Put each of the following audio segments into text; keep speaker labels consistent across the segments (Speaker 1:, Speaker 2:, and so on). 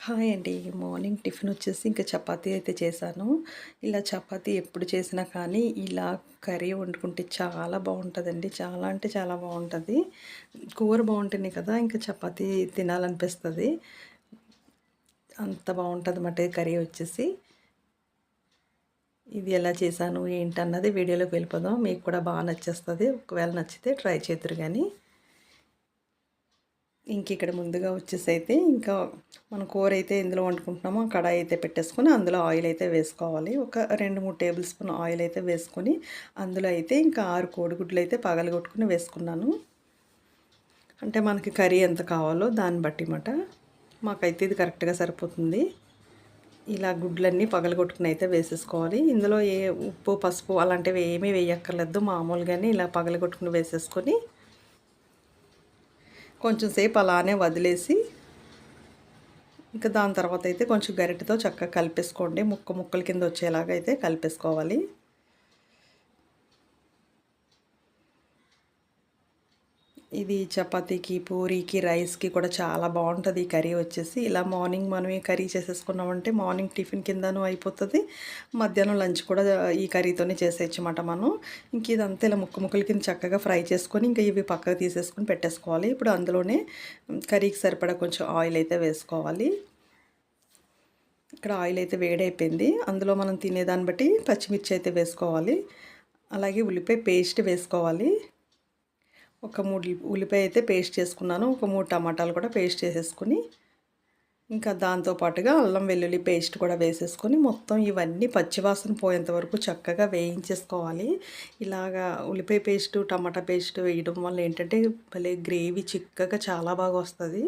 Speaker 1: Hi అండి. Morning tiffin వచ్చేసి ఇంకా చపాతీ అయితే చేశాను. ఇలా చపాతీ ఎప్పుడు చేసినా కానీ ఇలా కర్రీ వండుకుంటే చాలా బాగుంటుందండి. చాలా అంటే చాలా బాగుంటుంది. కూర బాగుంటుంది కదా ఇంకా చపాతీ తినాలనిపిస్తుంది. అంత బాగుంటుంది అన్నమాట కర్రీ వచ్చేసి. ఇది ఎలా చేశాను ఏంటన్నది వీడియోలోకి వెళ్ళిపోదాం. మీకు కూడా బాగా నచ్చేస్తుంది. ఒకవేళ నచ్చితే ట్రై చేద్దరు కానీ ఇంక ఇక్కడ ముందుగా వచ్చేసి అయితే ఇంకా మన కూర అయితే ఎందులో వండుకుంటున్నామో కడాయి అయితే పెట్టేసుకొని అందులో ఆయిల్ అయితే వేసుకోవాలి. ఒక రెండు మూడు టేబుల్ స్పూన్ ఆయిల్ అయితే వేసుకొని అందులో అయితే ఇంకా ఆరు కోడిగుడ్లు అయితే పగలగొట్టుకుని వేసుకున్నాను. అంటే మనకి కర్రీ ఎంత కావాలో దాన్ని బట్టి మాట మాకైతే ఇది కరెక్ట్గా సరిపోతుంది. ఇలా గుడ్లన్నీ పగలగొట్టుకుని అయితే వేసేసుకోవాలి. ఇందులో ఏ ఉప్పు పసుపు అలాంటివి ఏమీ వేయక్కర్లేదు. మామూలుగానే ఇలా పగలగొట్టుకుని వేసేసుకొని కొంచెం సేపు అలానే వదిలేసి ఇంకా దాని తర్వాత అయితే కొంచెం గరిటెతో చక్కగా కలిపేసుకోండి. ముక్క ముక్కల కింద వచ్చేలాగా అయితే కలిపేసుకోవాలి. ఇది చపాతీకి పూరీకి రైస్కి కూడా చాలా బాగుంటుంది ఈ కర్రీ వచ్చేసి. ఇలా మార్నింగ్ మనం ఈ కర్రీ చేసేసుకున్నామంటే మార్నింగ్ టిఫిన్ కిందనూ అయిపోతుంది. మధ్యాహ్నం లంచ్ కూడా ఈ కర్రీతోనే చేసేయచ్చమాట మనం. ఇంక ఇదంతా ఇలా ముక్క ముక్కల కింద చక్కగా ఫ్రై చేసుకొని ఇంకా ఇవి పక్కకు తీసేసుకొని పెట్టేసుకోవాలి. ఇప్పుడు అందులోనే కర్రీకి సరిపడా కొంచెం ఆయిల్ అయితే వేసుకోవాలి. ఇక్కడ ఆయిల్ అయితే వేడైపోయింది. అందులో మనం తినేదాన్ని బట్టి పచ్చిమిర్చి అయితే వేసుకోవాలి. అలాగే ఉల్లిపాయ పేస్ట్ వేసుకోవాలి. ఒక మూడు ఉల్లిపాయ అయితే పేస్ట్ చేసుకున్నాను. ఒక మూడు టమాటాలు కూడా పేస్ట్ చేసేసుకుని ఇంకా దాంతోపాటుగా అల్లం వెల్లుల్లి పేస్ట్ కూడా వేసేసుకొని మొత్తం ఇవన్నీ పచ్చివాసన పోయేంత వరకు చక్కగా వేయించేసుకోవాలి. ఇలాగా ఉల్లిపాయ పేస్ట్ టమాటా పేస్ట్ వేయడం వల్ల ఏంటంటే భలే గ్రేవీ చిక్కగా చాలా బాగా వస్తుంది.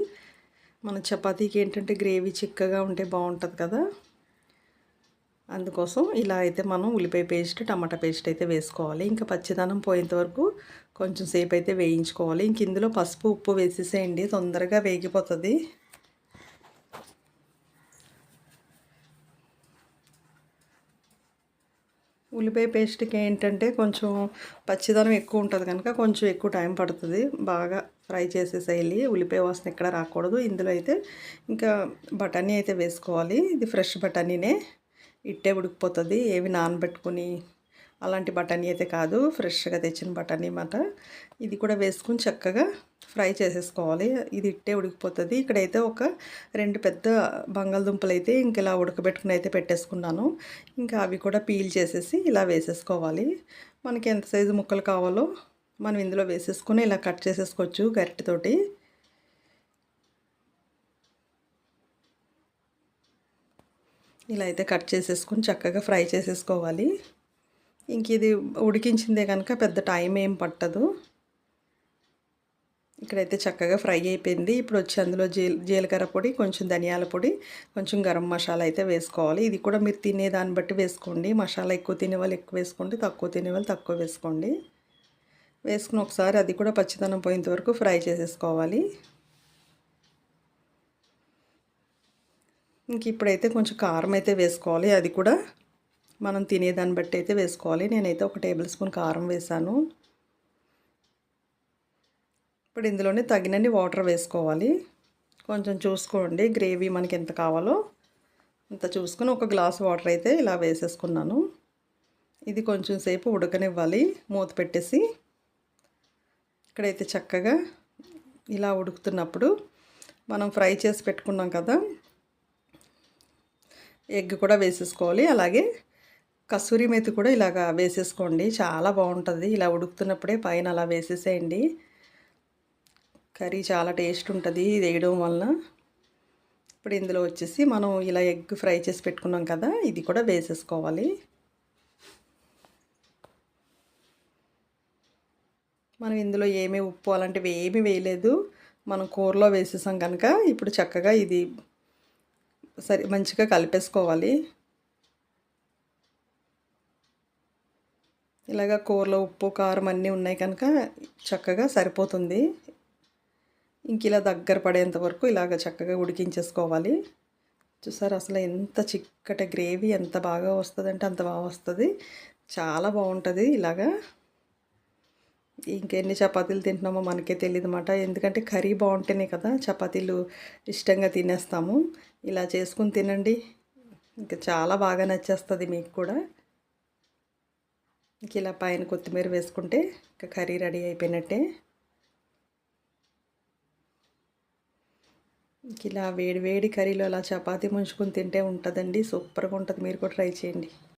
Speaker 1: మన చపాతీకి ఏంటంటే గ్రేవీ చిక్కగా ఉంటే బాగుంటుంది కదా. అందుకోసం ఇలా అయితే మనం ఉల్లిపాయ పేస్ట్ టమాటా పేస్ట్ అయితే వేసుకోవాలి. ఇంకా పచ్చిదనం పోయేంత వరకు కొంచెం సేపు అయితే వేయించుకోవాలి. ఇంక ఇందులో పసుపు ఉప్పు వేసేసేయండి. తొందరగా వేగిపోతుంది. ఉల్లిపాయ పేస్ట్కి ఏంటంటే కొంచెం పచ్చిదనం ఎక్కువ ఉంటుంది కనుక కొంచెం ఎక్కువ టైం పడుతుంది. బాగా ఫ్రై చేసేసేయాలి. ఉల్లిపాయ వాసన ఎక్కడ రాకూడదు. ఇందులో అయితే ఇంకా బఠానీ అయితే వేసుకోవాలి. ఇది ఫ్రెష్ బఠానీనే. ఇట్టే ఉడికిపోతుంది. ఏవి నానబెట్టుకుని అలాంటి బఠానీ అయితే కాదు. ఫ్రెష్గా తెచ్చిన బఠానీ అన్నమాట. ఇది కూడా వేసుకుని చక్కగా ఫ్రై చేసేసుకోవాలి. ఇది ఇట్టే ఉడికిపోతుంది. ఇక్కడైతే ఒక రెండు పెద్ద బంగాళదుంపలు అయితే ఇంక ఇలా ఉడకబెట్టుకుని అయితే పెట్టేసుకున్నాను. ఇంకా అవి కూడా పీల్ చేసేసి ఇలా వేసేసుకోవాలి. మనకి ఎంత సైజు ముక్కలు కావాలో మనం ఇందులో వేసేసుకొని ఇలా కట్ చేసేసుకోవచ్చు గరిటెతోటి. ఇలా అయితే కట్ చేసేసుకొని చక్కగా ఫ్రై చేసేసుకోవాలి. ఇంక ఇది ఉడికించిందే కనుక పెద్ద టైం ఏం పట్టదు. ఇక్కడైతే చక్కగా ఫ్రై అయిపోయింది. ఇప్పుడు వచ్చి అందులో జీ జీలకర్ర పొడి కొంచెం ధనియాల పొడి కొంచెం గరం మసాలా అయితే వేసుకోవాలి. ఇది కూడా మీరు తినే దాన్ని బట్టి వేసుకోండి. మసాలా ఎక్కువ తినే వాళ్ళు ఎక్కువ వేసుకోండి. తక్కువ తినేవాళ్ళు తక్కువ వేసుకోండి. వేసుకుని ఒకసారి అది కూడా పచ్చిదనం పోయేంత వరకు ఫ్రై చేసేసుకోవాలి. ఇంక ఇప్పుడైతే కొంచెం కారం అయితే వేసుకోవాలి. అది కూడా మనం తినేదాన్ని బట్టి అయితే వేసుకోవాలి. నేనైతే ఒక టేబుల్ స్పూన్ కారం వేసాను. ఇప్పుడు ఇందులోనే తగినన్ని వాటర్ వేసుకోవాలి. కొంచెం చూసుకోండి గ్రేవీ మనకి ఎంత కావాలో అంత చూసుకుని ఒక గ్లాస్ వాటర్ అయితే ఇలా వేసేసుకున్నాను. ఇది కొంచెం సేపు ఉడకనివ్వాలి మూత పెట్టేసి. ఇక్కడైతే చక్కగా ఇలా ఉడుకుతున్నప్పుడు మనం ఫ్రై చేసి పెట్టుకున్నాం కదా ఎగ్ కూడా వేసేసుకోవాలి. అలాగే కస్తూరి మెతి కూడా ఇలాగ వేసేసుకోండి. చాలా బాగుంటుంది. ఇలా ఉడుకుతున్నప్పుడే పైన అలా వేసేసేయండి. కర్రీ చాలా టేస్ట్ ఉంటుంది ఇది వేయడం వలన. ఇప్పుడు ఇందులో వచ్చేసి మనం ఇలా ఎగ్ ఫ్రై చేసి పెట్టుకున్నాం కదా ఇది కూడా వేసేసుకోవాలి. మనం ఇందులో ఏమీ ఉప్పు అలాంటివి ఏమీ వేయలేదు. మనం కూరలో వేసేసాం కనుక ఇప్పుడు చక్కగా ఇది సరి మంచిగా కలిపేసుకోవాలి. ఇలాగ కూరలో ఉప్పు కారం అన్నీ ఉన్నాయి కనుక చక్కగా సరిపోతుంది. ఇంక ఇలా దగ్గర పడేంత వరకు ఇలాగ చక్కగా ఉడికించేసుకోవాలి. చూసారు అసలు ఎంత చిక్కటి గ్రేవీ ఎంత బాగా వస్తుందంటే అంత బాగా వస్తుంది. చాలా బాగుంటుంది ఇలాగా. ఇంకెన్ని చపాతీలు తింటున్నామో మనకే తెలియదు అన్నమాట ఎందుకంటే కర్రీ బాగుంటేనే కదా చపాతీలు ఇష్టంగా తినేస్తాము. ఇలా చేసుకుని తినండి. ఇంకా చాలా బాగా నచ్చేస్తుంది మీకు కూడా. ఇంక ఇలా పైన కొత్తిమీర వేసుకుంటే ఇంకా కర్రీ రెడీ అయిపోయినట్టే. ఇంక ఇలా వేడి వేడి కర్రీలో అలా చపాతీ ముంచుకొని తింటే ఉంటుందండి. సూపర్గా ఉంటుంది. మీరు కూడా ట్రై చేయండి.